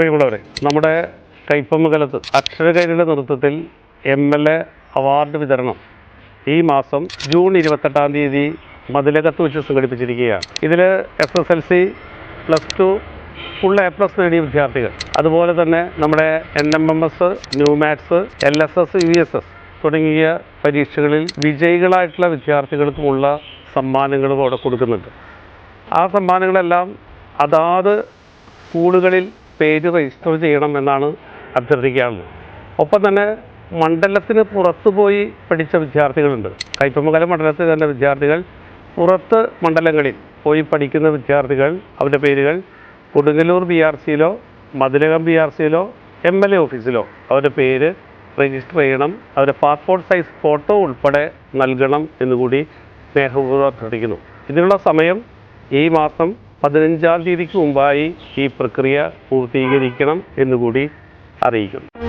പ്രിയമുള്ളവരെ നമ്മുടെ കൈപ്പമംഗലത്ത് അക്ഷരകൈരുടെ നേതൃത്വത്തിൽ എം എൽ എ അവാർഡ് വിതരണം ഈ മാസം ജൂൺ ഇരുപത്തെട്ടാം തീയതി മതിലകത്ത് വെച്ച് സംഘടിപ്പിച്ചിരിക്കുകയാണ്. ഇതിൽ S S L C plus two full A plus നേടിയ വിദ്യാർത്ഥികൾ. അതുപോലെ തന്നെ നമ്മുടെ N M M S NuMATS L S S U S S തുടങ്ങിയ പരീക്ഷകളിൽ വിജയികളായിട്ടുള്ള വിദ്യാർത്ഥികൾക്കുമുള്ള സമ്മാനങ്ങളും അവിടെ കൊടുക്കുന്നുണ്ട്. ആ സമ്മാനങ്ങളെല്ലാം അതാത് സ്കൂളുകളിൽ പേര് രജിസ്റ്റർ ചെയ്യണം എന്നാണ് അഭ്യർത്ഥിക്കാറുള്ളത്. ഒപ്പം തന്നെ മണ്ഡലത്തിന് പുറത്തു പോയി പഠിച്ച വിദ്യാർത്ഥികളുണ്ട്. കയ്പമംഗലം മണ്ഡലത്തിൽ തന്നെ വിദ്യാർത്ഥികൾ പുറത്ത് മണ്ഡലങ്ങളിൽ പോയി പഠിക്കുന്ന വിദ്യാർത്ഥികൾ അവരുടെ പേരുകൾ കൊടുങ്ങല്ലൂർ ബി ആർ സിയിലോ മധുരകം ബി ആർ സിയിലോ എം എൽ എ ഓഫീസിലോ അവരുടെ പേര് രജിസ്റ്റർ ചെയ്യണം. അവരുടെ പാസ്പോർട്ട് സൈസ് ഫോട്ടോ ഉൾപ്പെടെ നൽകണം എന്നുകൂടി സ്നേഹപൂർവം അഭ്യർത്ഥിക്കുന്നു. ഇതിനുള്ള സമയം ഈ മാസം പതിനഞ്ചാം തീയതിക്ക് മുമ്പായി ഈ പ്രക്രിയ പൂർത്തീകരിക്കണം എന്നുകൂടി അറിയിക്കുന്നു.